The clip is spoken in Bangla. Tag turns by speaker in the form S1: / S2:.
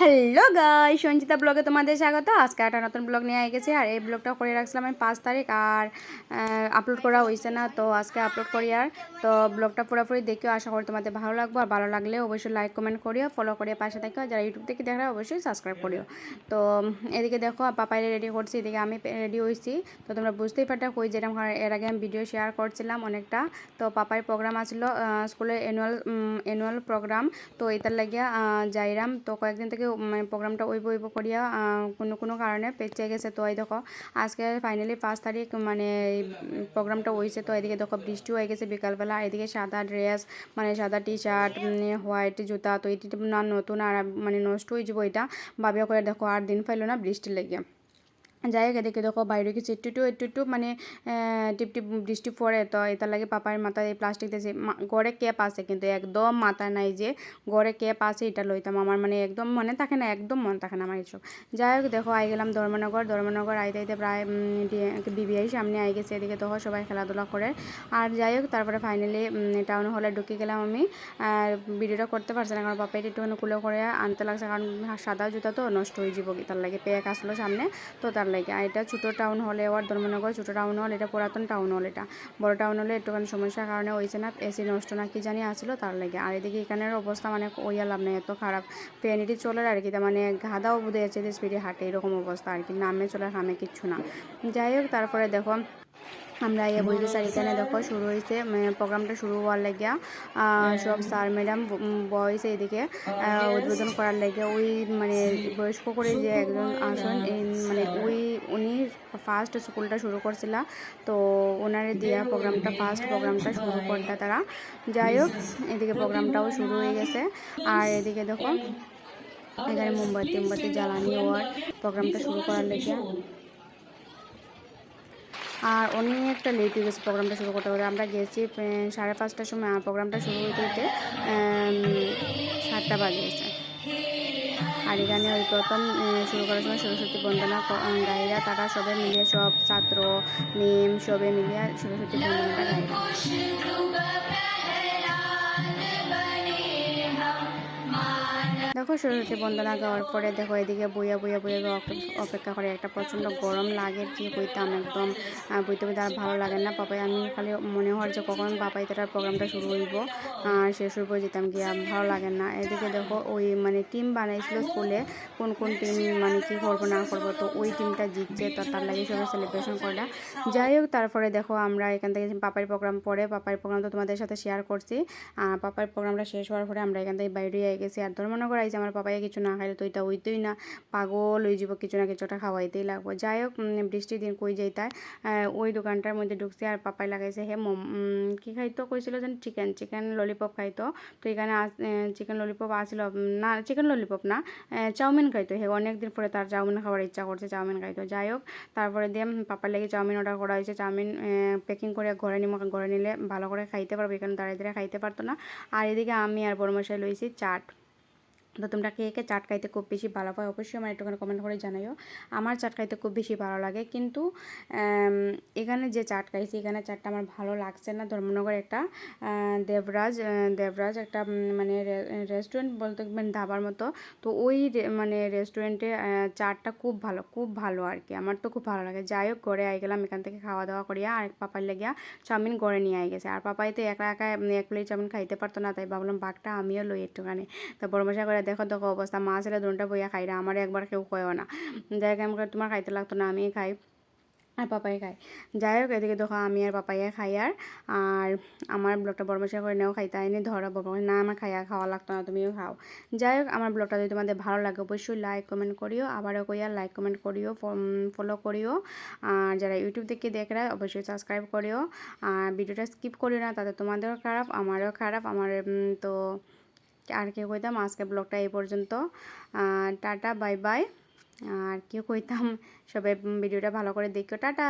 S1: হ্যালো গাই সঞ্চিতা ব্লগে তোমাদের স্বাগত। আজকে একটা নতুন ব্লগ নিয়ে আই গেছে, আর এই ব্লগটা করে রাখছিলাম আমি পাঁচ তারিখ, আর আপলোড করা হয়েছে না, তো আজকে আপলোড করি আর। তো ব্লগটা পুরোপুরি দেখেও, আশা করি তোমাদের ভালো লাগবো। আর ভালো লাগলে অবশ্যই লাইক কমেন্ট করিও ফলো করিও, পাশে দেখো যারা ইউটিউব থেকে দেখা অবশ্যই সাবস্ক্রাইব করিও। তো, এদিকে দেখো পাপাই রেডি করছি, এদিকে আমি রেডি হয়েছি তো তোমরা বুঝতেই পারটা কই যেরকম এর আগে আমি ভিডিও শেয়ার করছিলাম অনেকটা। তো পাপাই প্রোগ্রাম আসলো স্কুলে অ্যানুয়াল অ্যানুয়াল প্রোগ্রাম তো এটার লাগিয়া যাইরাম। তো কয়েকদিন থেকে মানে প্রোগ্রামটা ওইব ওইব করিয়া কোনো কোনো কারণে পেঁচে গেছে। তো এই দেখো, আজকে ফাইনালি পাঁচ তারিখ মানে প্রোগ্রামটা হয়েছে তো এদিকে দেখো বৃষ্টি হয়ে গেছে বিকালবেলা। এদিকে সাদা ড্রেস মানে সাদা টি শার্ট হোয়াইট জুতা। তো এটি না নতুন, আর মানে নষ্ট হয়ে যাব এটা। ভাবিয়া করে দেখো আর দিন পাইলো না বৃষ্টি লেগে। যাই এদিকে দেখো বাইরে কিছু একটু একটু একটু একটু মানে টিপ টিপ, বৃষ্টি পড়ে তো এটার লাগে পাপার মাথায় এই প্লাস্টিক দিয়েছে গড়ে ক্যাপ আছে কিন্তু একদম মাথা নাই যে, গড়ে ক্যাপ আছে এটা লইতাম আমার মানে একদম মনে থাকে না, একদম মনে থাকে না আমার এসব। যাই হোক দেখো, আই গেলাম ধর্মনগর ধর্মনগর আইতে আইতে প্রায় বিবিআই সামনে আই গেছে, এদিকে দেখো সবাই খেলাধুলা করে। আর যাই হোক, তারপরে ফাইনালি টাউন হলে ঢুকে গেলাম আমি। আর ভিডিওটা করতে পারছি না, কারণ পাপাই একটুখানি কুলো করে আনতে লাগছে, কারণ সাদা জুতা তো নষ্ট হয়ে যাব, তার লাগে পেয়ে আসলো সামনে, তো তার লাগে। আর এটা ছোটো টাউন হলে আবার ধর্মনগর ছোটো টাউন হল এটা পুরাতন টাউন হল এটা। বড় টাউন হলে একটুখানি সমস্যার কারণে ওইছে না এসি নষ্ট না, কি জানি আসলো তার লাগে। আর এদিকে এখানের অবস্থা মানে ওই লাভ নেই, এত খারাপ। ফ্যানিটি চলে আর কি মানে গাদাও বুঝে যাচ্ছে স্পিডে হাঁটে, এরকম অবস্থা আর কি, নামে চলে হামে কিচ্ছু না। যাই হোক, তারপরে দেখো আমরা ইয়ে বইতে স্যার এখানে দেখো, শুরু হয়েছে প্রোগ্রামটা শুরু হওয়ার লাগিয়া। সব স্যার, ম্যাডাম বয়েছে এদিকে উদ্বোধন করার লাগে ওই মানে বয়স্ক করে যে একজন আসন মানে ওই, উনি ফার্স্ট স্কুলটা শুরু করছিল। তো ওনারে দিয়া প্রোগ্রামটা ফার্স্ট প্রোগ্রামটা শুরু করতে তারা। যাই হোক, এদিকে প্রোগ্রামটাও শুরু হয়ে গেছে। আর এদিকে দেখো, এখানে মোমবাতি মোমবাতি জ্বালানি হওয়ার প্রোগ্রামটা শুরু করার লেগে আর অনেকটা লেট হয়ে গেছে প্রোগ্রামটা শুরু করতে করতে। আমরা গেছি সাড়ে পাঁচটার সময় আর প্রোগ্রামটা শুরু হতে হতে সাতটা বাজে গেছে। আর এখানে ওই প্রথম শুরু করার সময় সরস্বতী বন্দনা গাইরা তারা সবে মিলিয়ে সব ছাত্র, মেম সবে মিলিয়ে সরস্বতী বন্দনাটা গাইরা দেখো সরস্বতী বন্দনা গাওয়ার পরে দেখো এদিকে বইয়া বইয়া বইয়া অপেক্ষা করে একটা প্রচণ্ড গরম লাগে কি বইতাম একদম বইতে বইতে আর ভালো লাগে না। পাপাই, আমি খালি মনে হওয়ার যে কখন পাপাই তার প্রোগ্রামটা শুরু হইব আর শেষ হইব যেতাম গিয়ে ভালো লাগে না। এদিকে দেখো ওই মানে টিম বানাইছিল স্কুলে, কোন কোন টিম মানে কি করব, না করব, তো ওই টিমটা জিতছে, তো তার লাগে সবাই সেলিব্রেশন করা যাই হোক, তারপরে দেখো আমরা এখান থেকে পাপাই প্রোগ্রাম পরে পাপাই প্রোগ্রাম তো তোমাদের সাথে শেয়ার করছি আর পাপাই প্রোগ্রামটা শেষ হওয়ার পরে আমরা এখান থেকে বাইরে গেছি। আর ধর্মনগর আইছে আমার পাপাইয়া কিছু না খাইলে তো এটা ওইতেই না। পাগল হয়ে যাব কিছু না কিছুটা খাওয়াইতেই লাগবো। যাই হোক বৃষ্টির দিন কই যাইতায় ওই দোকানটার মধ্যে ঢুকছে আর পাপাই লাগাইছে, হে মোম কী খাইতো? কইছিল যেন চিকেন চিকেন ললিপপ খাইতো। তো এখানে চিকেন ললিপপ আসলো না, চিকেন ললিপপ না চাউমিন খাইতো। হে, অনেকদিন পরে তার চাউমিন খাওয়ার ইচ্ছা করছে, চাউমিন খাইতো। যাই হোক তারপরে দিয়ে পাপার লেগে চাউমিন অর্ডার করা হয়েছে। চাউমিন প্যাকিং করে ঘরে নিম, ঘরে নিলে ভালো করে খাইতে পারব, এখানে দাঁড়িয়ে দাঁড়িয়ে খাইতে পারতো না। আর এদিকে আমি আর বড় মশাই লইছি চাট। তো তোমরা কে কে চাট খাইতে খুব বেশি ভালো পায় অবশ্যই আমার একটুখানি কমেন্ট করে জানাইও। আমার চাট খাইতে খুব বেশি ভালো লাগে, কিন্তু এখানে যে চাট খাইছি, এখানে চাটটা আমার ভালো লাগছে না। ধর্মনগর একটা দেবরাজ দেবরাজ একটা মানে রেস্টুরেন্ট বলতে মানে ধাবার মতো। তো ওই মানে রেস্টুরেন্টে চাটটা খুব ভালো খুব ভালো আর কি। আমার তো খুব ভালো লাগে। যাই হোক ঘরে আই গেলাম, এখান থেকে খাওয়া দাওয়া করিয়া আর পাপার লেগিয়া চাউমিন গড়ে নিয়ে আই গেছে। আর পাপাই তো একা একা এক প্লেট চাউমিন খাইতে পারতো না, তাই ভাবলাম বাঘটা আমিও লই একটুখানি। তো বড় মশা করে দেখো দেখো অবস্থা মা ছেলে দুটা বইয়া খাই আমার একবার কেউ কয়ও না। যাই হোক তোমার খাইতে লাগতো না আমি খাই, আর পাপাই খাই যাই হোক, এদিকে দেখো, আমি আর পাপাইয়া খাই আর আর আমার ব্লগটা বসে করে নেও, খাইতে আইনি, ধরো বাবা না, আমার খাইয়া খাওয়া লাগতো না, তুমিও খাও। যাই হোক, আমার ব্লগটা যদি তোমাদের ভালো লাগে, অবশ্যই লাইক কমেন্ট করিও, আবারও কইয়া লাইক কমেন্ট করিও ফলো করিও। আর যারা ইউটিউব থেকে দেখরা অবশ্যই সাবস্ক্রাইব করিও। আর ভিডিওটা স্কিপ করিও না, তাতে তোমাদেরও খারাপ, আমারও খারাপ, আমার তো আর কেউ কইতাম? আজকে ব্লগটা এই পর্যন্ত। টাটা বাই বাই আর কেউ কইতাম? সবাই ভিডিওটা ভালো করে দেখো। টাটা!